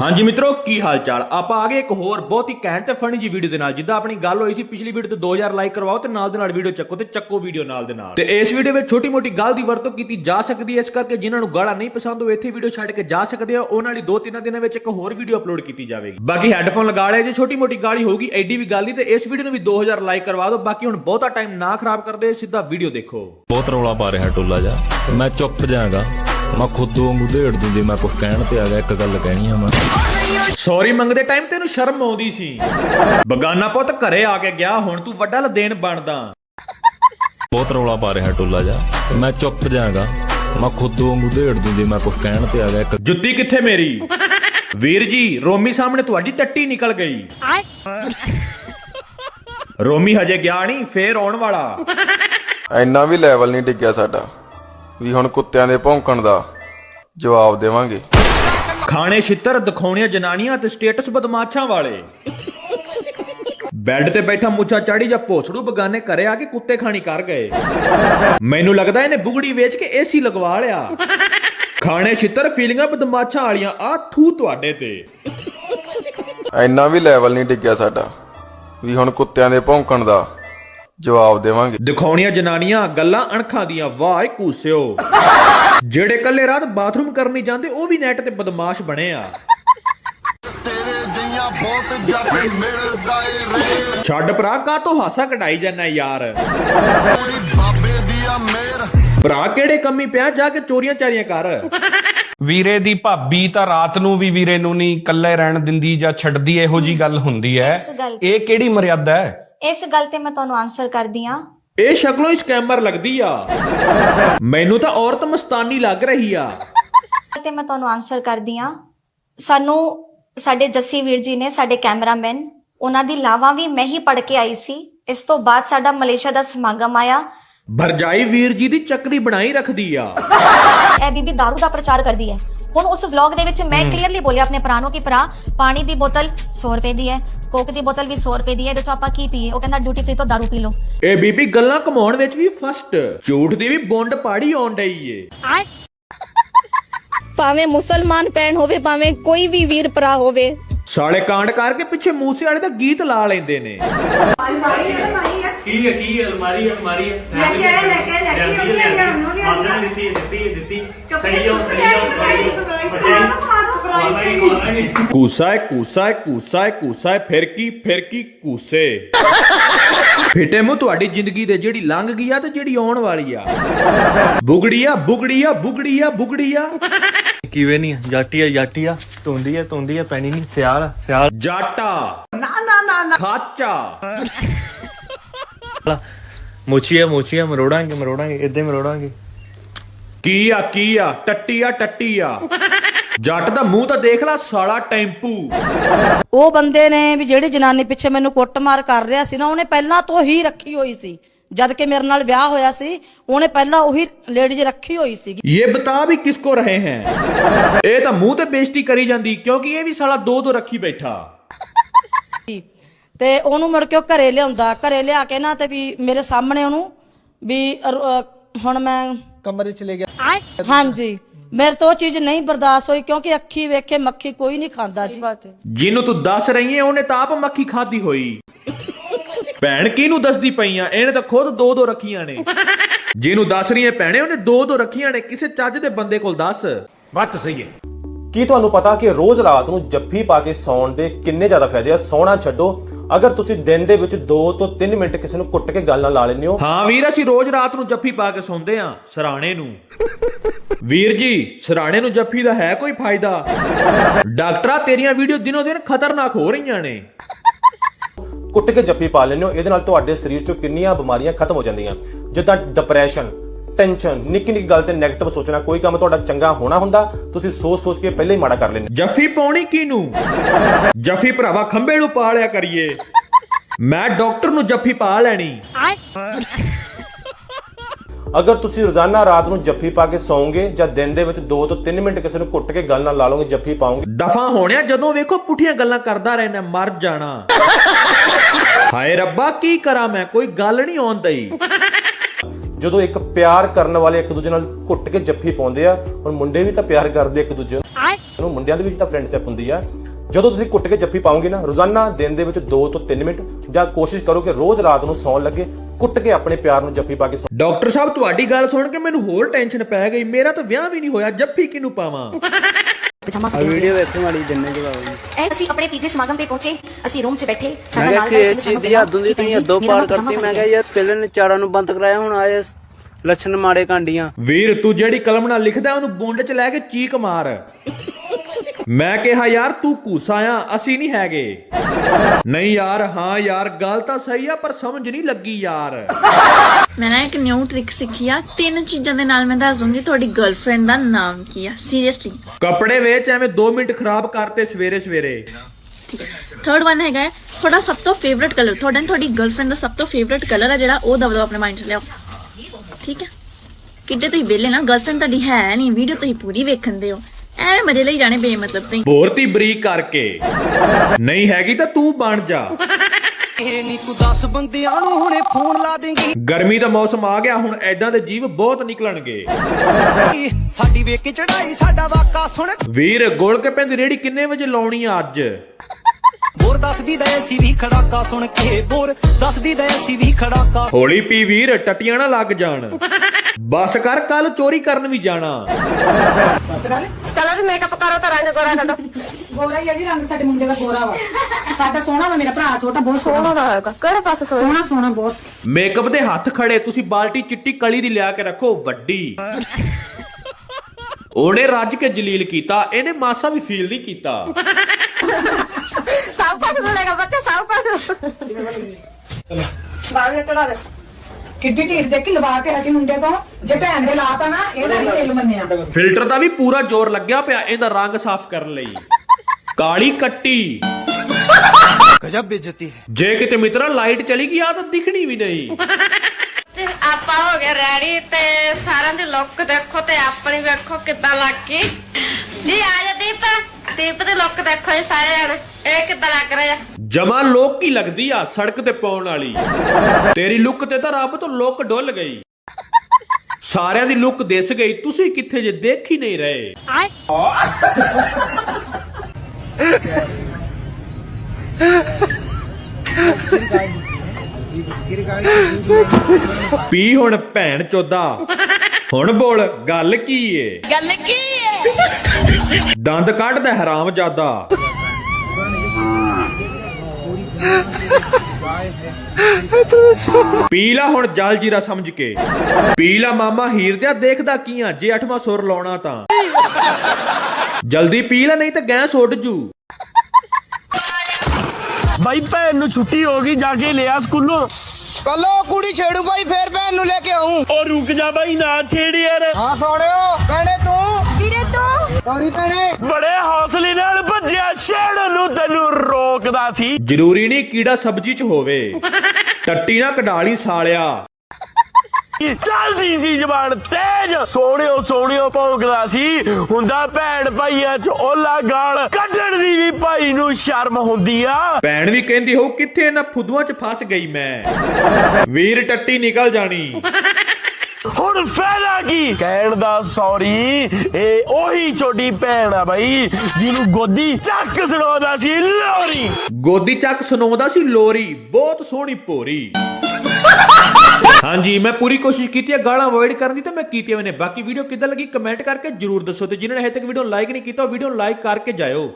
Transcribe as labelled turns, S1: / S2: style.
S1: ਹਾਂਜੀ ਮਿੱਤਰੋ ਕੀ ਹਾਲ ਚਾਲ ਆਪਾਂ ਆ ਗਏ ਇੱਕ ਹੋਰ ਬਹੁਤ ਹੀ ਘੈਂਟ ਤੇ ਫਨੀ ਜੀ ਵੀਡੀਓ ਦੇ ਨਾਲ ਜਿੱਦਾਂ ਆਪਣੀ ਗੱਲ ਹੋਈ ਸੀ ਪਿਛਲੀ ਵੀਡੀਓ ਤੇ 2000 ਲਾਈਕ ਕਰਵਾਓ ਤੇ ਨਾਲ ਦੇ ਨਾਲ ਵੀਡੀਓ ਚੱਕੋ ਤੇ ਚੱਕੋ ਵੀਡੀਓ ਨਾਲ ਦੇ ਨਾਲ। ਤੇ ਇਸ ਵੀਡੀਓ ਵਿੱਚ ਛੋਟੀ ਮੋਟੀ ਗੱਲ ਦੀ ਵਰਤੋਂ ਕੀਤੀ ਜਾ ਸਕਦੀ ਹੈ ਇਸ ਕਰਕੇ ਜਿਨ੍ਹਾਂ ਨੂੰ ਗਾਲਾਂ ਨਹੀਂ ਪਸੰਦ ਉਹ ਇੱਥੇ ਵੀਡੀਓ ਛੱਡ ਕੇ ਜਾ ਸਕਦੇ ਆ ਉਹਨਾਂ ਲਈ ਦੋ ਤਿੰਨ ਦਿਨਾਂ ਵਿੱਚ ਇੱਕ ਹੋਰ ਵੀਡੀਓ ਅਪਲੋਡ ਕੀਤੀ ਜਾਵੇਗੀ। ਬਾਕੀ ਹੈੱਡਫੋਨ ਲਗਾ ਲਿਆ ਜੇ ਛੋਟੀ ਮੋਟੀ ਗਾਲੀ ਹੋਊਗੀ ਐਡੀ ਵੀ ਗੱਲ ਨਹੀਂ ਤੇ ਇਸ ਵੀਡੀਓ ਨੂੰ ਵੀ 2000 ਲਾਈਕ ਕਰਵਾ ਦਿਓ। ਬਾਕੀ ਹੁਣ ਬਹੁਤਾ ਟਾਈਮ ਨਾ ਖਰਾਬ ਕਰਦੇ ਸਿੱਧਾ ਵੀਡੀਓ ਦੇਖੋ।
S2: ਬਹੁਤ ਰੌਲਾ ਪਾ ਰਿਹਾ ਟੋਲਾ ਜਾ ਮੈਂ ਚੁੱਪ ਜਾਗਾ। ਮੈਂ ਖੁਦ ਵਾਂਗੂ ਢੇੜ ਦੂੰ ਜੇ ਮੈਂ ਕੁਝ ਕਹਿਣ ਤੇ ਆ ਗਿਆ ਇੱਕ ਗੱਲ ਕਹਿਣੀ ਆ ਮੈਂ।
S1: ਸੌਰੀ ਮੰਗਦੇ ਟਾਈਮ ਤੈਨੂੰ ਸ਼ਰਮ ਆਉਂਦੀ ਸੀ। ਬਗਾਨਾ ਪੁੱਤ ਘਰੇ ਆ ਕੇ ਗਿਆ ਹੁਣ ਤੂੰ ਵੱਡਾ ਲਦੇਨ ਬਣਦਾ।
S2: ਬਹੁਤ ਰੌਲਾ ਪਾ ਰਿਹਾ ਟੋਲਾ ਜਾ ਮੈਂ ਚੁੱਪ ਜਾਗਾ ਮੈਂ ਖੁਦ ਵਾਂਗੂ ਢੇੜ ਦੂੰ ਜੇ ਮੈਂ ਕੁਝ ਕਹਿਣ ਤੇ ਆ ਗਿਆ ਇੱਕ
S1: ਜੁੱਤੀ ਕਿੱਥੇ ਮੇਰੀ? ਵੀਰ ਜੀ ਰੋਮੀ ਸਾਹਮਣੇ ਤੁਹਾਡੀ ਟੱਟੀ ਨਿਕਲ ਗਈ। ਰੋਮੀ ਹਜੇ ਗਿਆ ਨਹੀਂ ਫੇਰ ਆਉਣ ਵਾਲਾ।
S3: ਇੰਨਾ ਵੀ ਲੈਵਲ ਨਹੀਂ ਡਿੱਗਿਆ ਸਾਡਾ। ਵੀ ਹੁਣ ਕੁੱਤਿਆਂ ਦੇ ਭੌਂਕਣ ਦਾ ਜਵਾਬ ਦੇਵਾਂਗੇ।
S1: ਖਾਣੇ ਛਿੱਤਰ ਦਿਖਾਉਣੀਆਂ ਜਨਾਨੀਆਂ ਤੇ ਸਟੇਟਸ ਬਦਮਾਸ਼ਾਂ ਵਾਲੇ। ਬੈੱਡ ਤੇ ਬੈਠਾ ਮੁੱਛਾ ਚਾੜੀ ਜਾਂ ਭੋਸੜੂ ਬਗਾਨੇ ਘਰੇ ਆ ਕੇ ਕੁੱਤੇ ਖਾਣੀ ਕਰ ਗਏ। ਮੈਨੂੰ ਲੱਗਦਾ ਇਹਨੇ ਬੁਗੜੀ ਵੇਚ ਕੇ ਏਸੀ ਲਗਵਾ ਲਿਆ। ਖਾਣੇ ਛਿੱਤਰ ਫੀਲਿੰਗਾਂ ਬਦਮਾਸ਼ਾਂ ਵਾਲੀਆਂ ਆ ਥੂ ਤੁਹਾਡੇ ਤੇ।
S3: ਇੰਨਾ ਵੀ ਲੈਵਲ ਨਹੀਂ ਡਿੱਗਿਆ ਸਾਡਾ। ਵੀ ਹੁਣ ਕੁੱਤਿਆਂ ਦੇ ਭੌਂਕਣ ਦਾ ਜਵਾਬ ਦੇਵਾਂਗੇ।
S1: ਦਿਖਾਉਣੀਆਂ ਜਨਾਨੀਆਂ ਗੱਲਾਂ ਅਣਖਾਂ ਦੀਆਂ ਵਾਹ ਕੂਸਿਓ। ਜਿਹੜੇ ਕੱਲੇ ਰਾਤ ਬਾਥਰੂਮ ਕਰਨ ਨਹੀਂ ਜਾਂਦੇ ਉਹ ਵੀ ਨੈਟ ਤੇ ਬਦਮਾਸ਼ ਬਣੇ ਆ।
S4: ਤੇਰੇ ਜਈਆਂ ਬਹੁਤ ਜੱਟ ਮਿਲਦਾ ਏ ਰੇ।
S1: ਛੱਡ ਭਰਾ ਕਾ ਤੋਂ ਹਾਸਾ ਕਢਾਈ ਜਾਂਦਾ ਯਾਰ? ਭਰਾ ਕਿਹੜੇ ਕੰਮੀ ਪਿਆ? ਜਾ ਕੇ ਚੋਰੀਆਂ ਚਾਰੀਆਂ ਕਰ।
S5: ਵੀਰੇ ਦੀ ਭਾਬੀ ਤਾਂ ਰਾਤ ਨੂੰ ਵੀ ਵੀਰੇ ਨੂੰ ਨਹੀਂ ਇਕੱਲੇ ਰਹਿਣ ਦਿੰਦੀ ਜਾਂ ਛੱਡਦੀ ਇਹੋ ਜੀ ਗੱਲ ਹੁੰਦੀ ਹੈ। ਇਹ ਕਿਹੜੀ ਮਰਿਆਦਾ ਹੈ?
S6: ਇਸ ਗੱਲ ਤੇ ਮੈਂ ਤੁਹਾਨੂੰ ਆਨਸਰ ਕਰਦੀ ਆ
S1: ਇਹ ਸ਼ਕਲੋਂ ਹੀ ਸਕੈਮਰ ਲੱਗਦੀ ਆ। ਮੈਨੂੰ ਤਾਂ ਔਰਤ ਮਸਤਾਨੀ ਲੱਗ ਰਹੀ ਆ।
S6: ਤੇ ਮੈਂ ਤੁਹਾਨੂੰ ਆਨਸਰ ਕਰਦੀ ਆ ਸਾਨੂੰ ਸਾਡੇ ਜੱਸੀ ਵੀਰ ਜੀ ਨੇ ਸਾਡੇ ਕੈਮਰਾਮੈਨ ਉਹਨਾਂ ਦੀ ਲਾਵਾਂ ਵੀ ਮੈਂ ਹੀ ਪੜ ਕੇ ਆਈ ਸੀ। ਇਸ ਤੋਂ ਬਾਅਦ ਸਾਡਾ ਮਲੇਸ਼ੀਆ ਦਾ ਸਮਾਗਮ ਆਇਆ।
S1: ਭਰਜਾਈ ਵੀਰ ਜੀ ਦੀ ਚੱਕਰੀ ਬਣਾਈ ਰੱਖਦੀ ਆ।
S6: ਇਹ ਬੀਬੀ दारू ਦਾ ਪ੍ਰਚਾਰ ਕਰਦੀ ਹੈ। ਹੁਣ ਉਸ ਵਲੌਗ ਦੇ ਵਿੱਚ ਮੈਂ ਕਲੀਅਰਲੀ ਬੋਲਿਆ ਆਪਣੇ ਭਰਾ ਨੂੰ ਕਿ ਭਰਾ ਪਾਣੀ ਦੀ ਬੋਤਲ 100 ਰੁਪਏ ਦੀ ਹੈ ਕੋਕ ਦੀ ਬੋਤਲ ਵੀ 100 ਰੁਪਏ ਦੀ ਹੈ ਇਹਦੇ ਚ ਆਪਾਂ ਕੀ ਪੀਏ? ਉਹ ਕਹਿੰਦਾ ਡਿਊਟੀ ਫ੍ਰੀ ਤੋਂ दारू ਪੀ ਲਓ।
S1: ਇਹ ਬੀਬੀ ਗੱਲਾਂ ਕਮਾਉਣ ਵਿੱਚ ਵੀ ਫਸਟ ਝੂਠ ਦੀ ਵੀ ਬੁੰਡ ਪਾੜੀ ਆਉਣ ਡਈ ਏ।
S7: ਭਾਵੇਂ ਮੁਸਲਮਾਨ ਭੈਣ ਹੋਵੇ ਭਾਵੇਂ ਕੋਈ ਵੀ ਵੀਰ ਭਰਾ ਹੋਵੇ।
S1: ਸਾਲੇ ਕਾਂਡ ਕਰਕੇ ਪਿੱਛੇ ਮੂਸੇ ਵਾਲੇ ਦਾ ਗੀਤ ਲਾ ਲੈਂਦੇ ਨੇ।
S8: ਕੀ ਹੈ ਕੀ ਹੈ? ਅਲਮਾਰੀ ਹੈ ਅਲਮਾਰੀ ਹੈ। ਲੈ ਕੇ ਲੈ ਕੇ ਲੈ ਕੇ ਲਿਆਂਦੀ ਮਾਸਾ ਨੇ ਦਿੱਤੀ ਹੈ, ਦਿੱਤੀ ਹੈ, ਦਿੱਤੀ ਸਹੀ ਜਾਓ ਸਹੀ
S1: ਕੂਸਾ ਹੈ ਕੂਸਾ ਹੈ ਕੂਸਾ ਹੈ ਕੂਸਾ ਹੈ ਫਿਰ ਕੀ ਫਿਰ ਕੀ ਕੂਸੇ? ਫਿੱਟੇ ਮੂੰਹ ਤੁਹਾਡੀ ਜ਼ਿੰਦਗੀ ਦੇ ਜਿਹੜੀ ਲੰਘ ਗਈ ਆ ਤੇ ਜਿਹੜੀ ਆਉਣ ਵਾਲੀ ਆ। ਬੁਗੜੀ ਆ ਬੁਗੜੀ ਆ ਬੁਗੜੀ ਆ ਬੁਗੜੀ ਆ?
S9: ਕਿਵੇਂ ਨਹੀਂ ਜਾਟੀ ਆ ਜਾਟੀ ਆ। ਧੁੰਦੀ ਆ ਧੁੰਦੀ ਆ ਪੈਣੀ ਨਹੀਂ। ਸਿਆਲ ਸਿਆਲ।
S1: ਜਾਟਾ। ਨਾ ਨਾ ਨਾ ਨਾ। ਖਾਚਾ।
S9: ਮੋਚੀ ਆ ਮੋਚੀ ਆ ਮਰੋੜਾਂਗੇ ਮਰੋੜਾਂਗੇ ਇਦਾਂ ਹੀ ਮਰੋੜਾਂਗੇ।
S1: ਕੀ ਆ ਕੀ ਆ? ਟੱਟੀ ਆ ਟੱਟੀ ਆ। ਜੱਟ ਦਾ ਮੂੰਹ ਤਾਂ ਦੇਖ ਲੈ ਸਾਲਾ ਟੈਂਪੂ।
S10: ਉਹ ਬੰਦੇ ਨੇ ਵੀ ਜਿਹੜੀ ਜਨਾਨੀ ਪਿੱਛੇ ਮੈਨੂੰ ਕੁੱਟਮਾਰ ਕਰ ਰਿਹਾ ਸੀ ਨਾ ਉਹਨੇ ਪਹਿਲਾਂ ਤੋਂ ਹੀ ਰੱਖੀ ਹੋਈ ਸੀ। ਜਦ ਕਿ ਮੇਰੇ ਨਾਲ ਵਿਆਹ ਹੋਇਆ ਸੀ ਉਹਨੇ ਪਹਿਲਾਂ ਉਹੀ ਲੇਡੀਜ਼ ਰੱਖੀ ਹੋਈ ਸੀ
S1: ਇਹ ਬਤਾ ਵੀ ਕਿਸ ਕੋ ਰਹੇ ਹੈ? ਇਹ ਤਾਂ ਮੂੰਹ ਤੇ ਬੇਇੱਜ਼ਤੀ ਕਰੀ ਜਾਂਦੀ ਕਿਉਂਕਿ ਇਹ ਵੀ ਸਾਲਾ ਦੋ ਦੋ ਰੱਖੀ ਬੈਠਾ।
S10: ਤੇ ਉਹਨੂੰ ਮੁੜ ਕੇ ਉਹ ਘਰੇ ਲਿਆਉਂਦਾ ਘਰੇ ਲਿਆ ਕੇ ਨਾ ਤੇ ਵੀ ਮੇਰੇ ਸਾਹਮਣੇ ਉਹਨੂੰ ਵੀ ਹੁਣ ਮੈਂ
S9: ਕਮਰੇ ਚ ਲੈ ਗਿਆ।
S10: ਹਾਂਜੀ। ਮੇਰੇ ਤੋਂ ਉਹ ਚੀਜ਼ ਨਹੀਂ ਬਰਦਾਸ਼ਤ ਹੋਈ ਕਿਉਂਕਿ ਅੱਖੀ ਵੇਖੇ ਮੱਖੀ ਕੋਈ ਨਹੀਂ ਖਾਂਦਾ ਜੀ।
S1: ਜਿਹਨੂੰ ਤੂੰ ਦੱਸ ਰਹੀ ਹੈ ਉਹਨੇ ਤਾਂ ਆਪ ਮੱਖੀ ਖਾਦੀ ਹੋਈ। ਭੈਣ ਕਿਹਨੂੰ ਦੱਸਦੀ ਪਈਆਂ ਇਹਨੇ ਤਾਂ ਖੁਦ ਦੋ ਦੋ ਰੱਖੀਆਂ ਨੇ। ਜਿਹਨੂੰ ਦੱਸ ਰਹੀ ਹੈ ਭੈਣੇ ਉਹਨੇ ਦੋ ਦੋ ਰੱਖੀਆਂ ਨੇ। ਕਿਸੇ ਚੱਜ ਦੇ ਬੰਦੇ ਕੋਲ ਦੱਸ।
S11: ਕੀ ਤੁਹਾਨੂੰ ਪਤਾ ਕਿ ਰੋਜ਼ ਰਾਤ ਨੂੰ ਜੱਫੀ ਪਾ ਕੇ ਸੌਣ ਦੇ ਕਿੰਨੇ ਜ਼ਿਆਦਾ ਫਾਇਦੇ ਆ? ਸੌਣਾ ਛੱਡੋ ਅਗਰ ਤੁਸੀਂ ਦਿਨ ਦੇ ਵਿੱਚ 2 ਤੋਂ 3 ਮਿੰਟ ਕਿਸੇ ਨੂੰ ਕੁੱਟ ਕੇ ਗੱਲ ਨਾਲ ਲਾ ਲੈਂਦੇ ਹੋ।
S1: ਹਾਂ ਵੀਰ ਅਸੀਂ ਰੋਜ਼ ਰਾਤ ਨੂੰ ਜੱਫੀ ਪਾ ਕੇ ਸੌਂਦੇ ਆ ਸਰਾਣੇ ਨੂੰ। ਵੀਰ ਜੀ ਸਰਾਣੇ ਨੂੰ ਜੱਫੀ ਦਾ ਹੈ ਕੋਈ ਫਾਇਦਾ? ਡਾਕਟਰਾਂ ਤੇਰੀਆਂ ਵੀਡੀਓ ਦਿਨੋ ਦਿਨ ਖਤਰਨਾਕ ਹੋ ਰਹੀਆਂ ਨੇ।
S11: ਕੁੱਟ ਕੇ ਜੱਫੀ ਪਾ ਲੈਂਦੇ ਹੋ ਇਹਦੇ ਨਾਲ ਤੁਹਾਡੇ ਸਰੀਰ ਚੋਂ ਕਿੰਨੀਆਂ ਬਿਮਾਰੀਆਂ ਖਤਮ ਹੋ ਜਾਂਦੀਆਂ। ਜਿੱਦਾਂ ਡਿਪਰੈਸ਼ਨ ਟੈਨਸ਼ਨ ਨਿੱਕੀ ਨਿੱਕੀ ਗੱਲ ਤੇ 네ਗੇਟਿਵ ਸੋਚਣਾ ਕੋਈ ਕੰਮ ਤੁਹਾਡਾ ਚੰਗਾ ਹੋਣਾ ਹੁੰਦਾ ਤੁਸੀਂ ਸੋਚ ਸੋਚ ਕੇ ਪਹਿਲਾਂ ਹੀ ਮਾੜਾ ਕਰ ਲੈਂਦੇ
S1: ਜੱਫੀ ਪਾਉਣੀ ਕਿਨੂੰ ਜੱਫੀ ਭਰਾਵਾ ਖੰਬੇ ਨੂੰ ਪਾ ਲਿਆ ਕਰੀਏ। ਮੈਂ ਡਾਕਟਰ ਨੂੰ ਜੱਫੀ ਪਾ ਲੈਣੀ।
S11: ਅਗਰ ਤੁਸੀਂ ਰੋਜ਼ਾਨਾ ਰਾਤ ਨੂੰ ਜੱਫੀ ਪਾ ਕੇ ਸੌਂਗੇ ਜਾਂ ਦਿਨ ਦੇ ਵਿੱਚ 2 ਤੋਂ 3 ਮਿੰਟ ਕਿਸੇ ਨੂੰ ਕੁੱਟ ਕੇ ਗੱਲ ਨਾਲ ਲਾ ਲਓਗੇ ਜੱਫੀ ਪਾਓਗੇ।
S1: ਦਫਾ ਹੋਣਿਆ ਜਦੋਂ ਵੇਖੋ ਪੁੱਠੀਆਂ ਗੱਲਾਂ ਕਰਦਾ ਰਹਿਣਾ ਮਰ ਜਾਣਾ। ਹਾਏ ਰੱਬਾ ਕੀ ਕਰਾਂ ਮੈਂ? ਕੋਈ ਗੱਲ ਨਹੀਂ ਆਉਂਦੀ
S11: ਜਦੋਂ ਇੱਕ ਪਿਆਰ ਕਰਨ ਵਾਲੇ ਇੱਕ ਦੂਜੇ ਨਾਲ ਘੁੱਟ ਕੇ ਜੱਫੀ ਪਾਉਂਦੇ ਆ ਹੁਣ ਮੁੰਡੇ ਵੀ ਤਾਂ ਪਿਆਰ ਕਰਦੇ ਇੱਕ ਦੂਜੇ ਨੂੰ। ਮੁੰਡਿਆਂ ਦੇ ਵਿੱਚ ਤਾਂ ਫਰੈਂਡਸ਼ਿਪ ਹੁੰਦੀ ਆ। ਜਦੋਂ ਤੁਸੀਂ ਕੁੱਟ ਕੇ ਜੱਫੀ ਪਾਓਗੇ ਨਾ ਰੋਜ਼ਾਨਾ ਦਿਨ ਦੇ ਵਿੱਚ 2 ਤੋਂ 3 ਮਿੰਟ ਜਾਂ ਕੋਸ਼ਿਸ਼ ਕਰੋ ਕਿ ਰੋਜ਼ ਰਾਤ ਨੂੰ ਸੌਣ ਲੱਗੇ ਕੁੱਟ ਕੇ ਆਪਣੇ ਪਿਆਰ ਨੂੰ ਜੱਫੀ ਪਾ ਕੇ
S1: ਡਾਕਟਰ ਸਾਹਿਬ ਤੁਹਾਡੀ ਗੱਲ ਸੁਣ ਕੇ ਮੈਨੂੰ ਹੋਰ ਟੈਨਸ਼ਨ ਪੈ ਗਈ। ਮੇਰਾ ਤਾਂ ਵਿਆਹ ਵੀ ਨਹੀਂ ਹੋਇਆ ਜੱਫੀ ਕਿਨੂੰ ਪਾਵਾਂ?
S6: ਪਜਾਮਾ
S9: ਵੀਡੀਓ ਵੇਖਣ ਵਾਲੀ ਦਿੰਨੇ ਜਵਾਬ
S6: ਐ ਅਸੀਂ ਆਪਣੇ ਤੀਜੇ ਸਮਾਗਮ ਤੇ ਪਹੁੰਚੇ। ਅਸੀਂ ਰੂਮ 'ਚ ਬੈਠੇ।
S9: ਮੈਂ ਕਿਹਾ ਕਿ ਇਹ ਚੀਜ਼ ਦੀ ਹੱਦ ਹੁੰਦੀ ਤੁਸੀਂ ਅੱਧੋ ਪਾਰ ਕਰਤੀ। ਮੈਂ ਕਿਹਾ ਯਾਰ ਪਹਿਲੇ ਨੇ ਚਾਰਾਂ ਨੂੰ ਬੰਦ ਕਰਾਇਆ ਹੁਣ ਆਏ ਲੱਛਣ ਮਾੜੇ ਕਾਂਡੀਆਂ
S1: ਵੀਰ ਤੂੰ ਜਿਹੜੀ ਕਲਮ ਨਾਲ ਲਿਖਦਾ ਉਹਨੂੰ ਬੁੰਡ 'ਚ ਲੈ ਕੇ ਚੀਕ ਮਾਰ। ਮੈਂ ਕਿਹਾ ਯਾਰ ਤੂੰ ਕੂਸਾ ਆ ਅਸੀਂ ਨਹੀਂ ਹੈਗੇ। ਨਹੀਂ ਯਾਰ ਹਾਂ ਯਾਰ ਗੱਲ ਤਾਂ ਸਹੀ ਆ ਪਰ ਸਮਝ ਨਹੀਂ ਲੱਗੀ ਯਾਰ।
S7: ਮੈਂ ਇੱਕ ਨਿਊ ਟ੍ਰਿਕ ਸਿੱਖੀ ਆ। ਤਿੰਨ ਚੀਜ਼ਾਂ ਦੇ ਨਾਲ ਮੈਂ ਦੱਸ ਦੂੰਗੀ ਤੁਹਾਡੀ ਗਰਲਫ੍ਰੈਂਡ ਦਾ ਨਾਮ ਕੀ ਆ। ਸੀਰੀਅਸਲੀ
S1: ਕੱਪੜੇ ਵੇਚ ਐਵੇਂ 2 ਮਿੰਟ ਖਰਾਬ ਕਰਤੇ ਸਵੇਰੇ ਸਵੇਰੇ।
S7: ਥਰਡ ਵਨ ਹੈਗਾ ਤੁਹਾਡਾ ਸਭ ਤੋਂ ਫੇਵਰਿਟ ਕਲਰ ਤੁਹਾਡਾ ਤੁਹਾਡੀ ਗਰਲਫ੍ਰੈਂਡ ਦਾ ਸਭ ਤੋਂ ਫੇਵਰਿਟ ਕਲਰ ਹੈ ਜਿਹੜਾ ਉਹ ਦਬਦਬ ਆਪਣੇ ਮਾਈਂਡ 'ਚ ਲਿਆਓ। ਠੀਕ ਹੈ। ਕਿੱਡੇ ਤੁਸੀਂ ਵਿਹਲੇ ਨਾ ਗਰਲਫ੍ਰੈਂਡ ਤੁਹਾਡੀ ਹੈ ਨਹੀਂ ਵੀਡੀਓ ਤੁਸੀਂ ਪੂਰੀ ਵੇਖਣ ਦੇ ਹੋ ਐਵੇਂ ਮਜ਼ੇ ਲਈ ਜਾਣੇ ਬੇਮਤਲਬ ਤੇ
S1: ਭੋਰਤੀ ਬਰੀਕ ਕਰਕੇ। ਨਹੀਂ ਹੈਗੀ ਤਾਂ ਤੂੰ ਬਣ ਜਾ।
S9: ਨਹੀਂ ਤੂੰ 10 ਬੰਦਿਆਂ ਨੂੰ ਹੁਣੇ ਫੋਨ ਲਾ ਦੇਂਗੀ।
S1: ਗਰਮੀ ਦਾ ਮੌਸਮ ਆ ਗਿਆ ਹੁਣ ਐਦਾਂ ਦੇ ਜੀਵ ਬਹੁਤ ਨਿਕਲਣਗੇ।
S9: ਸਾਡੀ ਵੇਖ ਕੇ ਚੜਾਈ ਸਾਡਾ ਵਾਕਾ ਸੁਣ।
S1: ਵੀਰ ਗੋਲ ਕੇ ਪੈਂਦੀ ਰੇੜੀ ਕਿੰਨੇ ਵਜੇ ਲਾਉਣੀ ਆ ਅੱਜ?
S9: ਬੋਰ ਦੱਸਦੀ ਦਏ ਸੀ ਵੀ ਖੜਾਕਾ ਸੁਣ ਕੇ ਬੋਰ। ਦੱਸਦੀ ਦਏ ਸੀ ਵੀ ਖੜਾਕਾ
S1: ਹੌਲੀ ਪੀ ਵੀਰ ਟੱਟੀਆਂ ਨਾ ਲੱਗ ਜਾਣ। ਬਸ ਕਰ ਕੱਲ ਚੋਰੀ ਕਰਨ ਵੀ ਜਾਣਾ।
S10: ਚਲੋ ਜੀ ਮੇਕਅਪ ਕਰੋ ਤਾਂ ਰੰਗ ਗੋਰਾ ਕੱਢੋ ਗੋਰਾ ਹੀ ਆ ਜੀ ਰੰਗ ਸਾਡੇ ਮੁੰਡੇ ਦਾ ਗੋਰਾ ਵਾ। ਸਾਡਾ ਸੋਹਣਾ ਵਾ ਮੇਰਾ ਭਰਾ ਛੋਟਾ ਬਹੁਤ ਸੋਹਣਾ
S6: ਸੋਹਣਾ ਹੋਏਗਾ ਕਿਹੜੇ ਪਾਸੇ ਸੋਹਣਾ?
S10: ਸੋਹਣਾ ਸੋਹਣਾ ਬਹੁਤ।
S1: ਮੇਕਅਪ ਦੇ ਹੱਥ ਖੜੇ ਤੁਸੀਂ ਬਾਲਟੀ ਚਿੱਟੀ ਕਲੀ ਦੀ ਲਿਆ ਕੇ ਰੱਖੋ ਵੱਡੀ। ਉਹਨੇ ਰੱਜ ਕੇ ਜਲੀਲ ਕੀਤਾ ਇਹਨੇ ਮਾਸਾ ਵੀ ਫੀਲ ਨਹੀਂ ਕੀਤਾ।
S6: ਸਭ ਕੁਝ ਮਿਲੇਗਾ ਬੱਚੇ ਸਭ ਕੁਝ
S10: ਬਾਗੇ ਚੜਾ ਦੇ। ਕਿੱਡੀ ਢੀਰ ਦੇ ਕੇ ਲਵਾ ਕੇ ਹਟੀ ਮੁੰਡੇ ਤੋਂ। ਜੇ ਭੈਣ ਦੇ ਲਾਤਾ ਨਾ ਇਹਦਾ ਹੀ ਦਿਲ ਮੰਨਿਆ।
S1: ਫਿਲਟਰ ਦਾ ਵੀ ਪੂਰਾ ਜ਼ੋਰ ਲੱਗਿਆ ਪਿਆ ਇਹਦਾ ਰੰਗ ਸਾਫ਼ ਕਰਨ ਲਈ। ਕਾਲੀ ਕੱਟੀ।
S9: ਗਜਬ ਬੇਇੱਜ਼ਤੀ ਹੈ।
S1: ਜੇ ਕਿਤੇ ਮਿੱਤਰਾ ਲਾਈਟ ਚਲੀ ਗਈ ਆ ਤਾਂ ਦਿਖਣੀ ਵੀ ਨਹੀਂ।
S7: ਤੇ ਆਪਾਂ ਹੋ ਗਏ ਰੈਡੀ ਤੇ ਸਾਰਿਆਂ ਦੀ ਲੁੱਕ ਦੇਖੋ ਤੇ ਆਪਣੀ ਵੇਖੋ ਕਿੱਦਾਂ ਲੱਗ। ਗਈ ਜੀ ਆ ਜਾ ਦੀਪ ਦੀਪ ਦੀ ਲੁੱਕ ਦੇਖੋ ਜੀ ਸਾਰੇ ਜਣੇ। ਇਹ ਕਿੱਦਾਂ ਲੱਗ ਰਿਹਾ
S1: ਜਮਾ ਲੋਕ ਕੀ ਲੱਗਦੀ ਆ ਸੜਕ ਤੇ ਪਾਉਣ ਵਾਲੀ। ਤੇਰੀ ਲੁੱਕ ਤੇ ਤਾਂ ਰੱਬ ਤੋਂ ਲੁੱਕ ਡੁੱਲ ਗਈ। ਸਾਰਿਆਂ ਦੀ ਲੁੱਕ ਦਿਸ ਗਈ ਤੁਸੀਂ ਕਿੱਥੇ ਜੇ ਦੇਖ ਹੀ ਨਹੀਂ ਰਹੇ। ਪੀ ਹੁਣ ਭੈਣ ਚੋਦਾ। ਹੁਣ ਬੋਲ ਗੱਲ ਕੀ ਏ?
S10: ਗੱਲ ਕੀ ਹੈ
S1: ਦੰਦ ਕੱਢਦਾ ਹਰਾਮ ਜਾਦਾ ਪੀ ਲਾ ਹੁਣ ਜਲ ਜੀਰਾ ਸਮਝ ਕੇ। ਪੀ ਲਾ ਮਾਮਾ ਹੀਰ ਦਿਆ ਦੇਖਦਾ ਕੀ ਆ ਜੇ ਅੱਠਵਾਂ ਸੁਰ ਲਾਉਣਾ ਤਾਂ। ਜਲਦੀ ਪੀ ਲੈ ਨਹੀਂ ਤਾਂ ਗੈਸ ਉੱਡ ਜੂ।
S9: ਬਾਈ ਭੈਣ ਨੂੰ ਛੁੱਟੀ ਹੋ ਗਈ ਜਾ ਕੇ ਲਿਆ ਸਕੂਲੋਂ।
S4: ਕੱਲੋ ਕੁੜੀ ਛੇੜੂ ਬਾਈ ਫੇਰ ਭੈਣ ਨੂੰ ਲੈ ਕੇ ਆਉਂ
S9: ਉਹ ਰੁਕ ਜਾ ਬਾਈ ਨਾ ਛੇੜ ਯਾਰ।
S4: ਹਾਂ ਸੋਣਿਓ ਭੈਣੇ ਤੂੰ।
S6: ਵੀਰੇ ਤੂੰ?
S4: ਸੌਰੀ ਭੈਣੇ।
S9: ਬੜੇ ਹੌਸਲੇ ਨਾਲ ਭੱਜਿਆ ਛੇੜ ਨੂੰ ਤੈਨੂੰ ਰੋਕਦਾ ਸੀ।
S1: ਜ਼ਰੂਰੀ ਨਹੀਂ ਕੀੜਾ ਸਬਜ਼ੀ 'ਚ ਹੋਵੇ। ਟੱਟੀ ਨਾ ਕਢਾਲੀ ਸਾਲਿਆ।
S9: ਚੱਲਦੀ ਸੀ ਜ਼ਬਾਨ ਤੇਜ। ਸੋਹਣਿਓ ਸੋਹਣਿਓ ਭੌਂਕਦਾ ਸੀ। ਹੁੰਦਾ ਭੈਣ ਭਾਈਆਂ ਚ ਓਲਾ ਗਾਲ। ਕੱਢਣ ਦੀ ਵੀ ਭਾਈ ਨੂੰ ਸ਼ਰਮ ਹੁੰਦੀ ਆ।
S1: ਭੈਣ ਵੀ ਕਹਿੰਦੀ ਹੋ ਕਿੱਥੇ ਇਹਨਾਂ ਫੁੱਦੂਆਂ 'ਚ ਫਸ ਗਈ ਮੈਂ? ਵੀਰ ਟੱਟੀ ਨਿਕਲ ਜਾਣੀ।
S9: ਹੁਣ ਫਾਇਦਾ ਕੀ? ਕਹਿਣ ਦਾ ਸੌਰੀ ਇਹ ਉਹੀ ਛੋਟੀ ਭੈਣ ਆ ਬਈ ਜਿਹਨੂੰ ਗੋਦੀ ਚੱਕ ਸੁਣਾਉਂਦਾ ਸੀ ਲੋਰੀ।
S1: ਗੋਦੀ ਚੱਕ ਸੁਣਾਉਂਦਾ ਸੀ ਲੋਰੀ ਬਹੁਤ ਸੋਹਣੀ ਭੋਰੀ ਹਾਂਜੀ, ਮੈਂ ਪੂਰੀ ਕੋਸ਼ਿਸ਼ ਕੀਤੀ ਹੈ ਗਾਲਾਂ ਅਵੋਇਡ ਕਰਨ ਦੀ ਤੇ ਮੈਂ ਕੀਤੀਆਂ ਨੇ। ਬਾਕੀ ਵੀਡੀਓ ਕਿੱਦਾਂ ਲੱਗੀ ਕਮੈਂਟ ਕਰਕੇ ਜਰੂਰ ਦੱਸੋ ਤੇ ਜਿਨ੍ਹਾਂ ਨੇ ਹਜੇ ਤੱਕ ਵੀਡੀਓ ਲਾਈਕ ਨਹੀਂ ਕੀਤਾ, ਉਹ ਵੀਡੀਓ ਲਾਈਕ ਕਰਕੇ ਜਾਇਓ।